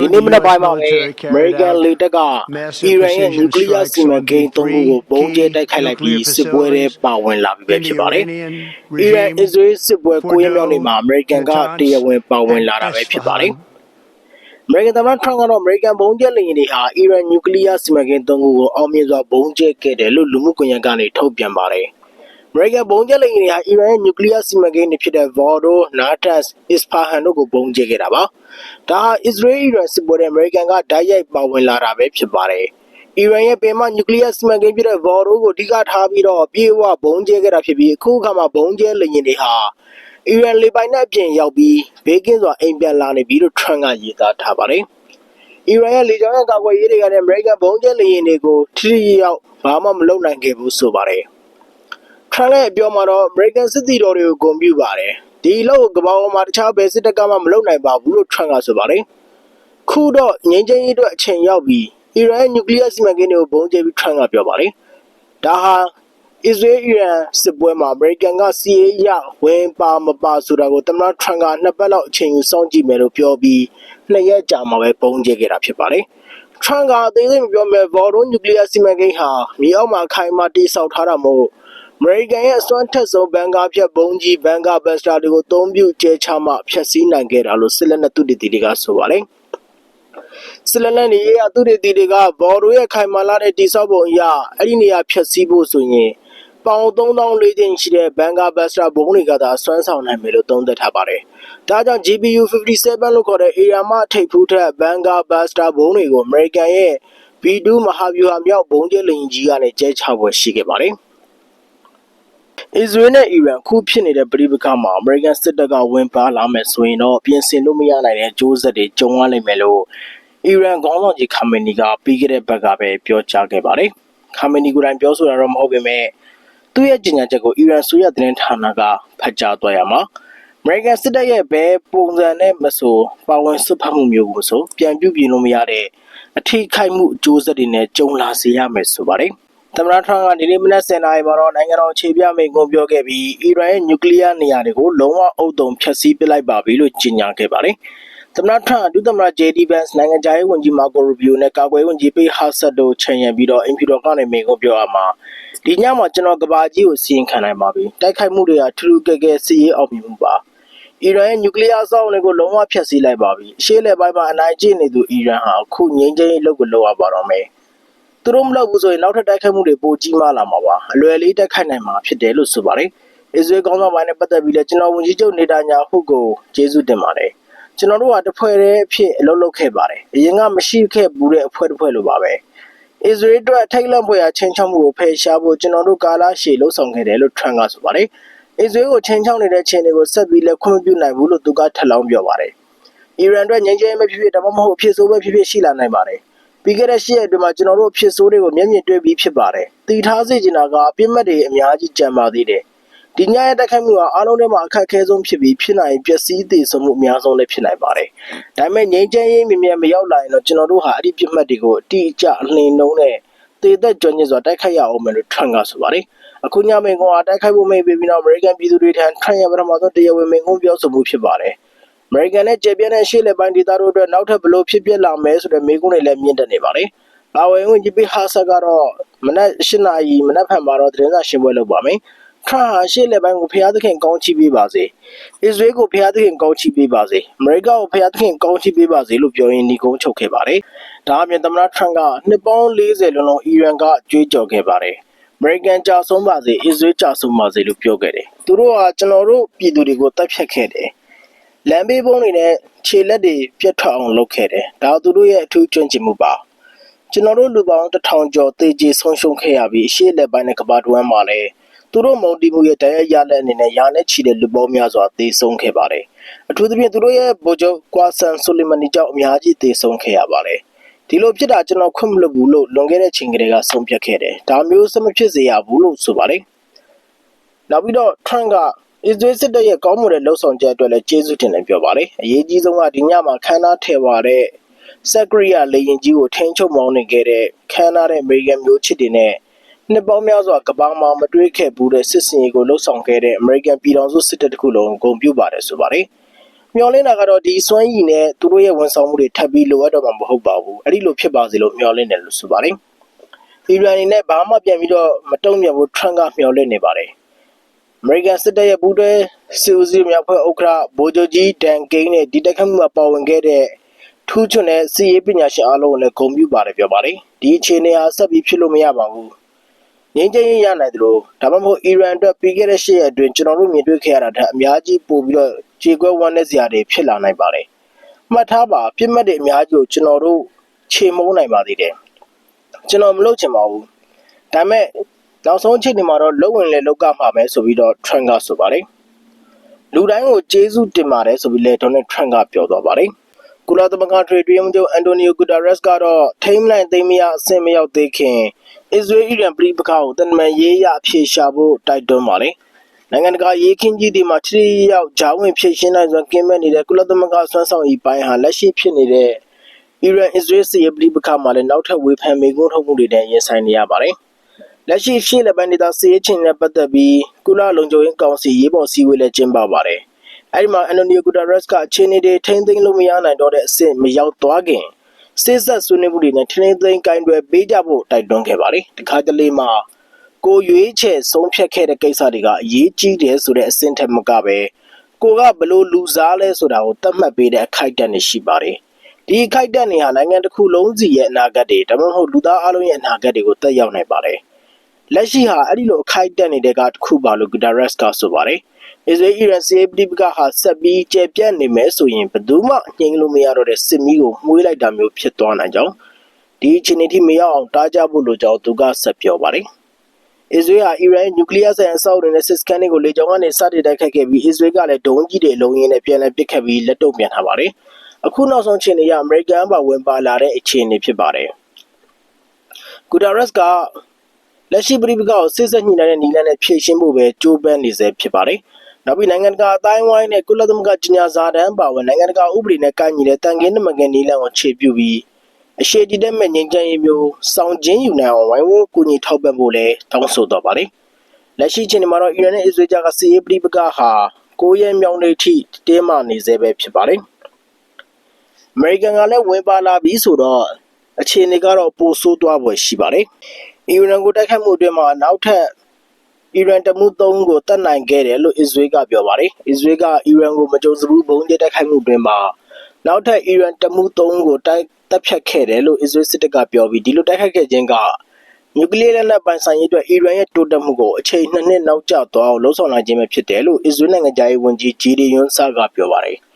ဒီနေ့မနက်ပိုင်းမှာပဲ American လေတပ်ကအီရန်ရဲ့ nuclear စီမံကိန်းသုံးခုကိုပုံကျဲတိုက်ခိုက်လိုက်ပြီးစစ်ပွဲတွေပါဝင်လာပြီပဲဖြစ်ပါတယ်။အီရန် Israel စစ်ပွဲကိုရမြောက်နေမှာ American ကတရားဝင်ပါဝင်လာတာပဲဖြစ်ပါတယ်။ American သမ္မတ Trump ကတော့ American ဘုံကျဲလေယာဉ်တွေဟာ Iran nuclear စီမံကိန်းသုံးခုကိုအောင်မြင်စွာဘုံကျဲခဲ့တယ်လို့လူမှုကွန်ရက်ကနေထုတ်ပြန်ပါတယ်။ အမေရိကန်ဘုံကျဲလေယာဉ်တွေဟာအီရန်ရဲ့နျူကလ িয়ার စီမံကိန်းတွေဖြစ်တဲ့ Fordo, Natanz, Isfahan တို့ကိုပုံကျဲခဲ့တာပါ။ဒါဟာအစ္စရေး-အီရန်စစ်ပွဲတဲ့အမေရိကန်ကဓာတ်ရိုက်ပါဝင်လာတာပဲဖြစ်ပါတယ်။အီရန်ရဲ့ပင်မနျူကလ িয়ার စီမံကိန်းဖြစ်တဲ့ Fordo ကိုအဓိကထားပြီးတော့ပြေဝဘုံကျဲခဲ့တာဖြစ်ပြီးအခုအခါမှာဘုံကျဲလေယာဉ်တွေဟာအီရန်လေပိုင်နက်အပြင်ရောက်ပြီးဘေးကင်းစွာအိမ်ပြန်လာနေပြီလို့ထရန့်ကရေးသားထားပါတယ်။အီရန်ရဲ့လေကြောင်းရန်ကာကွယ်ရေးတွေကလည်းအမေရိကန်ဘုံကျဲလေယာဉ်တွေကိုထိထိရောက်ဘာမှမလုပ်နိုင်ခဲ့ဘူးဆိုပါတယ်။ ထရန့်ရဲ့အပြောမှာတော့အမေရိကန်စစ်သည်တော်တွေကိုဂုဏ်ပြုပါတယ်။ဒီလောက်ကိုကမ္ဘာပေါ်မှာတခြားဘယ်စစ်တပ်ကမှမလုပ်နိုင်ပါဘူးလို့ထရန့်ကဆိုပါတယ်။ခုတော့ငြိမ်းချမ်းရေးအတွက်အချိန်ရောက်ပြီးအီရန်ရဲ့နျူကလ িয়ার စီမံကိန်းတွေကိုဘုံကျဲပြီးထရန့်ကပြောပါတယ်။ဒါဟာအစ္စရေး-အီရန်စစ်ပွဲမှာအမေရိကန်ကစီးရေးရဝင်ပါမပါဆိုတာကိုသမ္မတထရန့်ကနှစ်ပတ်လောက်အချိန်ယူစောင့်ကြည့်မယ်လို့ပြောပြီးနှစ်ရက်ကြာမှပဲပုံကျဲခဲ့တာဖြစ်ပါတယ်။ထရန့်ကအသေးစိတ်မပြောမဲ့ဘော်ဒိုနျူကလ িয়ার စီမံကိန်းဟာမြေအောက်မှာခိုင်မာတိစောက်ထားတာမို့ အမေရိကန်ရဲ့အစွမ်းထက်ဆုံးဘန်ကာဖြတ်ဘုံကြီးဘန်ကာဘတ်စတာတွေကိုအသုံးပြုကျဲချမှဖျက်ဆီးနိုင်ခဲ့တာလို့စစ်လက်နက်သူတည်တည်တွေကဆိုပါတယ်။စစ်လက်နက်တွေရဲ့သူတည်တည်တွေကဘော်ဒိုရဲ့ခိုင်မာလာတဲ့တိစောက်ပုံအရအဲ့ဒီနေရာဖျက်ဆီးဖို့ဆိုရင်ပေါင်3000ကျင်းရှိတဲ့ဘန်ကာဘတ်စတာဘုံတွေကသာစွမ်းဆောင်နိုင်မယ်လို့သုံးသပ်ထားပါတယ်။ဒါကြောင့် GPU 57လို့ခေါ်တဲ့အေယာမထိပ်ဖူးထက်ဘန်ကာဘတ်စတာဘုံတွေကိုအမေရိကန်ရဲ့ B2 မဟာဗျူဟာမြောက်ဘုံကျဲလိန်ကြီးကနေကျဲချပွဲရှိခဲ့ပါတယ်။ အစ္စရေးနဲ့အီရန်ခုဖြစ်နေတဲ့ပြည်ပခါမှာအမေရိကန်စစ်တပ်ကဝင်ပါလာမယ်ဆိုရင်တော့ပြင်ဆင်လို့မရနိုင်တဲ့ကြိုးဆက်တွေကြုံရလိမ့်မယ်လို့အီရန်ခေါင်းဆောင်ကြီးခါမနီကပြီးခဲ့တဲ့ဘက်ကပဲပြောကြားခဲ့ပါတယ်။ခါမနီကိုယ်တိုင်ပြောဆိုတာတော့မဟုတ်ပေမဲ့သူ့ရဲ့ကြေညာချက်ကိုအီရန်ဆိုရသတင်းဌာနကဖတ်ကြားသွားရမှာအမေရိကန်စစ်တပ်ရဲ့ဘယ်ပုံစံနဲ့မဆိုပါဝင်စွတ်ဖက်မှုမျိုးကိုမဆိုပြန်ပြုပြင်လို့မရတဲ့အထိခိုက်မှုအကျိုးဆက်တွေနဲ့ကြုံလာစေရမယ်ဆိုပါတယ်။ သမ္မတထရန့်ကဒီနေ့မနက်10:00နာရီမှာတော့နိုင်ငံတော်ခြေပြမိန့်ခွန်းပြောခဲ့ပြီးအီရန်ရဲ့နျူကလ িয়ার နေရာတွေကိုလုံးဝအုပ်တုံဖျက်ဆီးပစ်လိုက်ပါပြီလို့ကြေညာခဲ့ပါတယ်။သမ္မတထရန့်ဒုသမ္မတ JD Vance နိုင်ငံခြားရေးဝန်ကြီးမာကိုရူဘီယိုနဲ့ကာကွယ်ရေးဝန်ကြီးပေဟာဆတ်တို့ခြံရံပြီးတော့အင်ဖီတော်ကနေမိန့်ခွန်းပြောအမှာဒီညမှာကျွန်တော်ကဘာကြီးကိုစီရင်ခံနိုင်ပါပြီ။တိုက်ခိုက်မှုတွေကထူးထူးကဲကဲစီရေးအောင်မြင်မှုပါ။အီရန်ရဲ့နျူကလ িয়ার အဆောက်အအုံတွေကိုလုံးဝဖျက်ဆီးလိုက်ပါပြီ။အရှေ့အလယ်ပိုင်းမှာအနိုင်ကျင့်နေသူအီရန်ဟာအခုငြိမ်းချမ်းရေးလုပ်ကိုလုပ်ရပါတော့မယ်။ သူတို့မလုပ်ဘူးဆိုရင်နောက်ထပ်တိုက်ခိုက်မှုတွေပိုကြီးမားလာမှာပါအလွယ်လေးတိုက်ခိုက်နိုင်မှာဖြစ်တယ်လို့ဆိုပါတယ်အစ္စရေးကောင်းဆောင်ပိုင်းနဲ့ပတ်သက်ပြီးလည်းကျွန်တော်ဝန်ကြီးချုပ်နေတာညာဟုကိုကျေးဇူးတင်ပါတယ်ကျွန်တော်တို့ကတဖွဲ့တည်းအဖြစ်အလုပ်လုပ်ခဲ့ပါတယ်အရင်ကမရှိခဲ့ဘူးတဲ့အဖွဲ့တစ်ဖွဲ့လိုပါပဲအစ္စရေးအတွက်ထိတ်လန့်ဖွယ်ရာချင်းချောက်မှုကိုဖယ်ရှားဖို့ကျွန်တော်တို့ကာလာရှည်လှုပ်ဆောင်ခဲ့တယ်လို့ထရန့်ကဆိုပါတယ်အစ္စရေးကိုချင်းချောက်နေတဲ့ချင်းတွေကိုဆက်ပြီးလက်ခွင့်မပြုနိုင်ဘူးလို့သူကထပ်လောင်းပြောပါတယ်အီရန်အတွက်ငြိမ်းချမ်းရေးမဖြစ်ဖြစ်ဒါမှမဟုတ်အဖြစ်ဆိုးပဲဖြစ်ဖြစ်ရှိလာနိုင်ပါတယ် ပြီးခဲ့တဲ့၈ရက်အတွင်းမှာကျွန်တော်တို့ဖြစ်ဆိုးတွေကိုမျက်မြင်တွေ့ပြီးဖြစ်ပါတယ်။တည်ထားစေချင်တာကအပြစ်မဲ့တွေအများကြီးကြံပါသေးတယ်။ဒီညရဲ့တက်ခိုက်မှုကအားလုံးထဲမှာအခက်အခဲဆုံးဖြစ်ပြီးဖြစ်နိုင်ပျက်စီးသေးဆုံးမှုအများဆုံးလည်းဖြစ်နိုင်ပါတယ်။ဒါပေမဲ့ငြိမ်းချမ်းရေးမြင်မြန်မရောက်လာရင်တော့ကျွန်တော်တို့ဟာအဲ့ဒီပြစ်မှတ်တွေကိုအတိအကျအလင်းနှုံးနဲ့တည်သက်ကြွညစ်စွာတိုက်ခိုက်ရအောင်မယ်လို့ထရန့်ကဆိုပါတယ်။အခုညမိန်ကွန်အားတိုက်ခိုက်ဖို့မိတ်ပြီးတော့အမေရိကန်ပြည်သူတွေထံထရန့်ရဲ့ပထမဆုံးတရားဝင်မိန်ကွန်းပြောဆိုမှုဖြစ်ပါတယ်။အ မေရိကန်နဲ့ကျေပြန့်တဲ့ရှေ့လက်ပိုင်းဒေသတို့အတွက်နောက်ထပ်ဘလို့ဖြစ်ပျက်လာမယ်ဆိုတဲ့မေးခွန်းတွေလည်းမြင့်တက်နေပါတယ်။ပါဝင်ဝင်ဂျီပီဟာဆာကတော့မနက်၈နာရီမနက်ဖြန်မှာတော့သတင်းစာရှင်းပွဲလုပ်ပါမယ်။ထရန့်ဟာရှေ့လက်ပိုင်းကိုဖျားသခင်ကောင်းချီးပေးပါစေ။အစ္စရေးကိုဖျားသခင်ကောင်းချီးပေးပါစေ။အမေရိကကိုဖျားသခင်ကောင်းချီးပေးပါစေလို့ပြောရင်းညီကုန်းချုပ်ခဲ့ပါတယ်။ဒါအပြင်သမ္မတထရန့်ကနှစ်ပေါင်း40လုံးလုံးအီရန်ကကြွေးကြော်ခဲ့ပါတယ်။ American ကြာဆုံးပါစေအစ္စရေးကြာဆုံးပါစေလို့ပြောခဲ့တယ်။သူတို့ကကျွန်တော်တို့ပြည်သူတွေကိုတပ်ဖြတ်ခဲ့တယ်။ လမ်းဘေးပုံးတွေနဲ့ခြေလက်တွေပြတ်ထွက်အောင်လုပ်ခဲ့တယ်။ဒါသူတို့ရဲ့အထူးကျွမ်းကျင်မှုပါ။ကျွန်တော်တို့လူပေါင်းတစ်ထောင်ကျော်တေကျေဆုံးရှုံးခဲ့ရပြီးအရှိလက်ပိုင်းနဲ့ကဘာတဝမ်းမှာလည်းသူတို့မုံတီမှုရဲ့တရားရလက်အနေနဲ့ယာနဲ့ချီတဲ့လူပေါင်းများစွာသေဆုံးခဲ့ပါတယ်။အထူးသဖြင့်သူတို့ရဲ့ဗိုလ်ချုပ်ကွာဆန်ဆိုလီမနီကြောင့်အများကြီးသေဆုံးခဲ့ရပါတယ်။ဒီလိုဖြစ်တာကျွန်တော်ခွင့်မလွတ်ဘူးလို့လွန်ခဲ့တဲ့ချိန်ကလေးကဆုံးဖြတ်ခဲ့တယ်။ဒါမျိုးစမဖြစ်စေရဘူးလို့ဆိုပါတယ်။နောက်ပြီးတော့ Trump က အစ္စရေးစစ်တပ်ရဲ့ကောင်းမွန်တဲ့လှုပ်ဆောင်ချက်အတွက်လည်းကျေးဇူးတင်တယ်ပြောပါတယ်။အရေးကြီးဆုံးကဒီညမှာခမ်းနားထည့်ပါတဲ့စက်ကရိယာလေရင်ကြီးကိုထိန်းချုပ်မောင်းနေခဲ့တဲ့ခမ်းနားတဲ့အမေရိကန်မျိုးချစ်တွေနဲ့နှစ်ပေါင်းများစွာကပောင်းမှာမတွေးခဲ့ဘူးတဲ့စစ်စင်ရေးကိုလှုပ်ဆောင်ခဲ့တဲ့အမေရိကန်ပြည်ထောင်စုစစ်တပ်တစ်ခုလုံးဂုဏ်ပြုပါတယ်ဆိုပါတယ်။မျောလင်းတာကတော့ဒီစွမ်းရည်နဲ့သူတို့ရဲ့ဝန်ဆောင်မှုတွေထပ်ပြီးလိုအပ်တော့မှာမဟုတ်ပါဘူးအဲ့ဒီလိုဖြစ်ပါစေလို့မျှော်လင့်တယ်လို့ဆိုပါတယ်အီရန်အနေနဲ့ဘာမှပြန်ပြီးတော့မတုံ့ပြန်ဘူးထရန့်ကမျှော်လင့်နေပါတယ် အမေရိကန်စစ်တပ်ရဲ့ပူးတွဲစစ်ဦးစီးမြောက်ဖွဲ့ဥက္ကဋ္ဌဗိုလ်ချုပ်ကြီးဒန်ကိန်းနဲ့ဒီတက်ခတ်မှုမှာပါဝင်ခဲ့တဲ့ထူးချွန်တဲ့စီရေးပညာရှင်အားလုံးကိုလည်းဂုဏ်ပြုပါတယ်ပြောပါတယ်ဒီအခြေအနေဟာဆက်ပြီးဖြစ်လို့မရပါဘူးငင်းချင်းရနိုင်တယ်လို့ဒါမှမဟုတ်အီရန်အတွက်ပြီးခဲ့တဲ့ရှစ်ရက်အတွင်းကျွန်တော်တို့မြင်တွေ့ခဲ့ရတာတဲ့အများကြီးပို့ပြီးတော့ခြေကွဲဝမ်းနည်းစရာတွေဖြစ်လာနိုင်ပါတယ်မှတ်ထားပါပြစ်မှတ်တွေအများကြီးကိုကျွန်တော်တို့ခြေမုံနိုင်ပါသေးတယ်ကျွန်တော်မလုပ်ချင်ပါဘူးဒါပေမဲ့ နောက်ဆုံးအချိန်ဒီမှာတော့လုံဝင်လေလောက်ကမှာပဲဆိုပြီးတော့ Trump ကဆိုပါတယ်လူတိုင်းကိုကျေးဇူးတင်ပါတယ်ဆိုပြီးလဲ Donald Trump ကပြောသွားပါတယ်ကုလသမဂ္ဂထွေထွေမှုချုပ်အန်တိုနီယိုဂူတာရက်စ်ကတော့ထိမ့်လိုက်သိမ်းမရအဆင့်မရောက်သေးခင်အစ္စရေးအီရန်ပြည်ပခါကိုတန်မန်ရေးရအဖြေရှာဖို့တိုက်တွန်းပါတယ်နိုင်ငံတကာရေးခင်းကြီးတွေမှာချီရောက်ဂျာဝင်ဖြည့်ရှင်းနိုင်စွာကင်းမဲ့နေတဲ့ကုလသမဂ္ဂဆွမ်းဆောင်ဤပိုင်းဟာလက်ရှိဖြစ်နေတဲ့အီရန်အစ္စရေးစစ်ရေးပြည်ပခါမှာလည်းနောက်ထပ်ဝေဖန်မိကုန်းထုတ်မှုတွေနဲ့ရင်ဆိုင်နေရပါတယ် လက်ရှိရှေ့လက်ပိုင်းဒေသစစ်ရေးချင်းနဲ့ပတ်သက်ပြီးကုလလုံခြုံရေးကောင်စီရေးပေါ်စည်းဝေးလည်းကျင်းပပါတယ်။အဲဒီမှာအန်တိုနီယိုဂူတာရက်စ်ကအခြေအနေတွေထိန်းသိမ်းလို့မရနိုင်တော့တဲ့အဆင့်မရောက်သွားခင်စစ်ဆက်ဆွေးနွေးမှုတွေနဲ့ထိန်းသိမ်းကင်တွယ်ပေးကြဖို့တိုက်တွန်းခဲ့ပါတယ်။ဒီခါတလေမှာကိုရွေးချယ်ဆုံးဖြတ်ခဲ့တဲ့ကိစ္စတွေကအရေးကြီးတယ်ဆိုတဲ့အဆင့်ထက်မကပဲကိုကဘလို့လူစားလဲဆိုတာကိုသတ်မှတ်ပေးတဲ့အခိုက်အတန့်တွေရှိပါတယ်။ဒီအခိုက်အတန့်တွေဟာနိုင်ငံတစ်ခုလုံးစီရဲ့အနာဂတ်တွေဒါမှမဟုတ်လူသားအလုံးရဲ့အနာဂတ်တွေကိုတက်ရောက်နိုင်ပါတယ်။ လက်ရှိဟာအဲ့ဒီလိုအခိုက်အတန့်နေတဲ့ကတစ်ခုပါလို့ဂူတာရက်စ်ကဆိုပါတယ်အစ္စရေးအီရန်စစ်ပဋိပက္ခဟာဆက်ပြီးကျပြန့်နေမယ်ဆိုရင်ဘယ်သူမှငြိမ်းလို့မရတော့တဲ့စစ်မီးကိုမှုေးလိုက်တာမျိုးဖြစ်သွားနိုင်ကြောင်းဒီအခြေအနေထိမရောက်အောင်တားကြဖို့လိုကြောင်းသူကဆက်ပြောပါတယ်အစ္စရေးဟာအီရန်နျူကလ িয়ার ဆိုင်အဆောက်အဦနဲ့စစ်စကန်တွေကိုလေကြောင်းကနေစတင်တိုက်ခတ်ခဲ့ပြီးအစ္စရေးကလည်းဒုံးကြီးတွေအလုံးရင်းနဲ့ပြန်လည်ပစ်ခတ်ပြီးလက်တုံ့ပြန်ထားပါတယ်အခုနောက်ဆုံးချိန်တွေရအမေရိကန်ပါဝင်ပါလာတဲ့အခြေအနေဖြစ်ပါတယ်ဂူတာရက်စ်က လက်ရှိပြည်ပကိုစစ်ဆက်ညှိနှိုင်းတဲ့နည်းလမ်းနဲ့ဖြည့်ရှင်းဖို့ပဲကြိုးပမ်းနေစေဖြစ်ပါတယ်။နောက်ပြီးနိုင်ငံတကာအတိုင်းဝိုင်းနဲ့ကုလသမဂ္ဂကြီးညာစာတမ်းပါဝင်နိုင်ငံတကာဥပဒေနဲ့ကိုင်ညီတဲ့တန်ခင်းနမကန်နည်းလမ်းကိုခြေပြုပြီးအရှိတည်တဲ့မဲ့ငြိမ်းချမ်းရေးမျိုးစောင့်ခြင်းယူနိုင်အောင်ဝိုင်းဝန်းကူညီထောက်ပံ့ဖို့လည်းတောင်းဆိုတော့ပါတယ်။လက်ရှိချိန်မှာတော့အီရန်နဲ့အစ္စရေးကြားကစစ်ရေးပြည်ပကဟာကိုရဲမြောင်နေထိတင်းမာနေစေပဲဖြစ်ပါတယ်။အမေရိကန်ကလည်းဝင်ပါလာပြီဆိုတော့အခြေအနေကတော့ပိုဆိုးသွားဖွယ်ရှိပါတယ်။ အီရန်ကိုတိုက်ခိုက်မှုအတွင်းမှာနောက်ထပ်အီရန်တမှု၃ကိုတတ်နိုင်ခဲ့တယ်လို့အစ္စရေးကပြောပါတယ်။အစ္စရေးကအီရန်ကိုမကြုံစဘူးဘုံကျဲတိုက်ခိုက်မှုအတွင်းမှာနောက်ထပ်အီရန်တမှု၃ကိုတိုက်တပ်ဖြတ်ခဲ့တယ်လို့အစ္စရေးစစ်တပ်ကပြောပြီးဒီလိုတိုက်ခိုက်ခဲ့ခြင်းကနျူကလ িয়ার လက်နက်ပိုင်ဆိုင်ရေးအတွက်အီရန်ရဲ့တိုးတက်မှုကိုအချိန်နှစ်နှစ်နောက်ကျသွားအောင်လှုံ့ဆော်နိုင်ခြင်းပဲဖြစ်တယ်လို့အစ္စရေးနိုင်ငံသားရေးဝန်ကြီးဂျီဒီယွန်ဆာကပြောပါတယ်။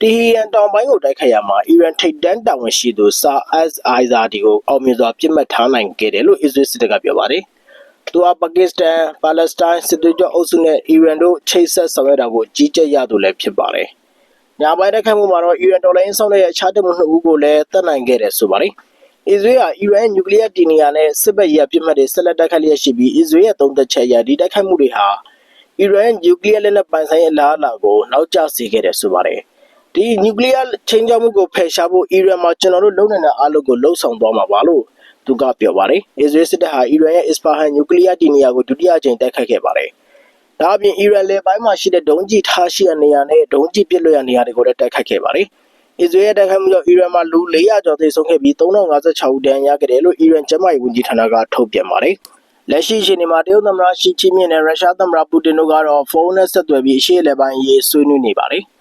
တီဟီယန်တောင်ပိုင်းကိုတိုက်ခိုက်ရမှာအီရန်ထိပ်တန်းတာဝန်ရှိသူဆာအက်စ်အိုင်ဇာဒီကိုအောင်မြင်စွာပြစ်မှတ်ထားနိုင်ခဲ့တယ်လို့အစ္စရေးစစ်တပ်ကပြောပါတယ်။သူဟာပါကစ္စတန်ပါလက်စတိုင်းစစ်သွေးကြွအုပ်စုနဲ့အီရန်တို့ချိတ်ဆက်ဆောင်ရွက်တာကိုကြီးကြပ်ရသူလည်းဖြစ်ပါတယ်။ညာပိုင်းတိုက်ခိုက်မှုမှာတော့အီရန်တော်လိုင်းဆောင်ရဲ့အခြားတမှုနှစ်ဦးကိုလည်းတတ်နိုင်ခဲ့တယ်ဆိုပါတယ်။အစ္စရေးဟာအီရန်နျူကလ িয়ার တီနီယာနဲ့စစ်ဘက်ရေးပြစ်မှတ်တွေဆက်လက်တိုက်ခိုက်လျက်ရှိပြီးအစ္စရေးရဲ့သုံးသက်ချက်အရဒီတိုက်ခိုက်မှုတွေဟာအီရန်နျူကလ িয়ার လက်နက်ပိုင်ဆိုင်ရဲ့အလားအလာကိုနောက်ကျစေခဲ့တယ်ဆိုပါတယ်။ ဒီနျူကလ িয়ার ချိန်ချောက်မှုကိုဖယ်ရှားဖို့အီရန်မှာကျွန်တော်တို့လုပ်နိုင်တဲ့အားလုံးကိုလှုံ့ဆော်သွားမှာပါလို့သူကပြောပါတယ်။အစ္စရေးစစ်တပ်ဟာအီရန်ရဲ့အစ္စဖာဟန်နျူကလ িয়ার တည်နေရာကိုဒုတိယကြိမ်တိုက်ခိုက်ခဲ့ပါတယ်။ဒါအပြင်အီရန်လေပိုင်းမှာရှိတဲ့ဒုံးကျည်ထားရှိတဲ့နေရာနဲ့ဒုံးကျည်ပစ်လွှတ်ရနေရာတွေကိုလည်းတိုက်ခိုက်ခဲ့ပါတယ်။အစ္စရေးရဲ့တိုက်ခိုက်မှုကြောင့်အီရန်မှာလူ400ကျော်သေဆုံးခဲ့ပြီး3056ဦးဒဏ်ရာရခဲ့တယ်လို့အီရန်ကျန်းမာရေးဝန်ကြီးဌာနကထုတ်ပြန်ပါတယ်။လက်ရှိအချိန်မှာတရုတ်သမ္မတရှီကျင်းမြင့်နဲ့ရုရှားသမ္မတပူတင်တို့ကတော့ဖုန်းနဲ့ဆက်သွယ်ပြီးအရှေ့အလယ်ပိုင်းရေးဆွေးနွေးနေပါတယ်။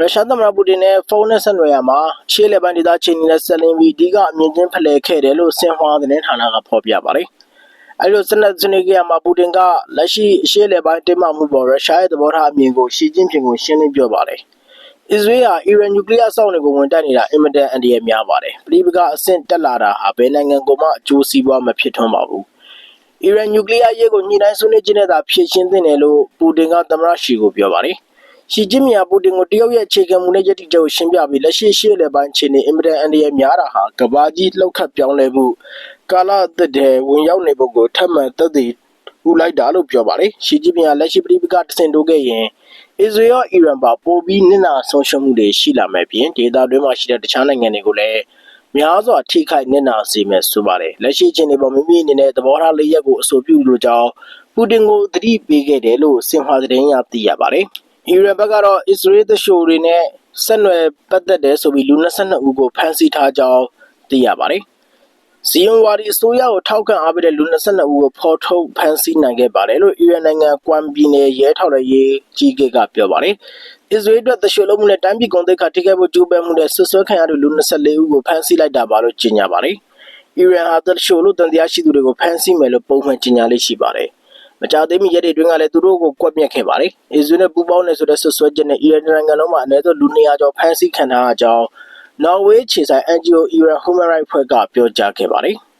ရုရှားသမ္မတပူတင်နဲ့ဖုန်းနဲ့ဆက်နွယ်ရမှာရှေ့လက်ပိုင်းဒေသချိန်နဲ့ဆက်လင်းပြီးအဓိကအမြင့်ချင်းဖလှယ်ခဲ့တယ်လို့ဆင်ဟွာသတင်းဌာနကဖော်ပြပါတယ်။အဲလိုစနက်စနေကမှာပူတင်ကလက်ရှိရှေ့လက်ပိုင်းတင်မှမှုပေါ်ရုရှားရဲ့သဘောထားအမြင်ကိုရှီကျင်းပင်ကိုရှင်းလင်းပြောပါတယ်။အစ္စရေးဟာအီရန်နျူကလ িয়ার စောင့်တွေကိုဝန်တက်နေတာအင်မတန်အန္တရာယ်များပါတယ်။ပြည်ပကအဆင့်တက်လာတာဟာဘယ်နိုင်ငံကမှအကျိုးစီးပွားမဖြစ်ထွန်းပါဘူး။အီရန်နျူကလ িয়ার ရေးကိုညှိနှိုင်းဆွေးနွေးခြင်းနဲ့သာဖြည့်ရှင်းသင့်တယ်လို့ပူတင်ကသမ္မတရှီကိုပြောပါတယ်။ ရှီကျင်းမြာပူတင်ကိုတရုတ်ရဲ့အခြေခံမူနဲ့ယက်တီချက်ကိုရှင်းပြပြီးလက်ရှိရှေ့လေပိုင်းခြေနေအင်မတန်အန္တရာယ်များတာဟာကဘာကြီးလှုပ်ခတ်ပြောင်းလဲမှုကာလအသက်တဲ့ဝင်ရောက်နေဖို့ကိုထပ်မံသက်သေဥလိုက်တာလို့ပြောပါတယ်ရှီကျင်းမြာလက်ရှိပြည်ပကတဆင်တိုးခဲ့ရင်အစ္စရေးရောအီရန်ပါပိုပြီးနစ်နာဆုံးရှုံးမှုတွေရှိလာမယ်ပြင်ဒေသတွင်းမှာရှိတဲ့တခြားနိုင်ငံတွေကိုလည်းများစွာထိခိုက်နစ်နာစေမယ်ဆိုပါတယ်လက်ရှိချင်းတွေပေါ်မိမိအနေနဲ့သဘောထားလေးရက်ကိုအဆိုပြုလိုကြောင်းပူတင်ကိုသတိပေးခဲ့တယ်လို့စင်ဟွာသတင်းရသိရပါတယ် အီရန်ဘက်ကတော့အစ္စရေးသရှိုတွေနဲ့ဆက်နွယ်ပတ်သက်တယ်ဆိုပြီးလူ22ဦးကိုဖမ်းဆီးထားကြောင်းသိရပါတယ်။ဇီယွန်ဝါဒီအစိုးရကိုထောက်ခံအားပေးတဲ့လူ22ဦးကိုဖော်ထုတ်ဖမ်းဆီးနိုင်ခဲ့ပါတယ်လို့အီရန်နိုင်ငံကွမ်ပြည်နယ်ရဲထောက်လှမ်းရေးကြီးကကပြောပါတယ်။အစ္စရေးအတွက်သရှိုလုံးမှုနဲ့တိုင်းပြည်ကုန်သိက္ခာထိခိုက်ဖို့ကြိုးပမ်းမှုနဲ့ဆွဆွဲခံရတဲ့လူ24ဦးကိုဖမ်းဆီးလိုက်တာပါလို့ကြေညာပါတယ်။အီရန်ဟာသရှိုလို့တန်တရားရှိသူတွေကိုဖမ်းဆီးမယ်လို့ပုံမှန်ကြေညာလေးရှိပါတယ်။ မကြသေးမီရက်တွေအတွင်းကလည်းသူတို့ကိုကွက်မြက်ခဲ့ပါတယ်။အစ္စရေးနဲ့ပူးပေါင်းနေဆိုတဲ့ဆွဆွဲချက်နဲ့အီရန်နိုင်ငံလုံးမှာအနည်းဆုံးလူ200ကျော်ဖမ်းဆီးခံထားရကြောင်းနော်ဝေးခြေဆိုင် NGO Iran Human Rights ဖွဲ့ကပြောကြားခဲ့ပါတယ်။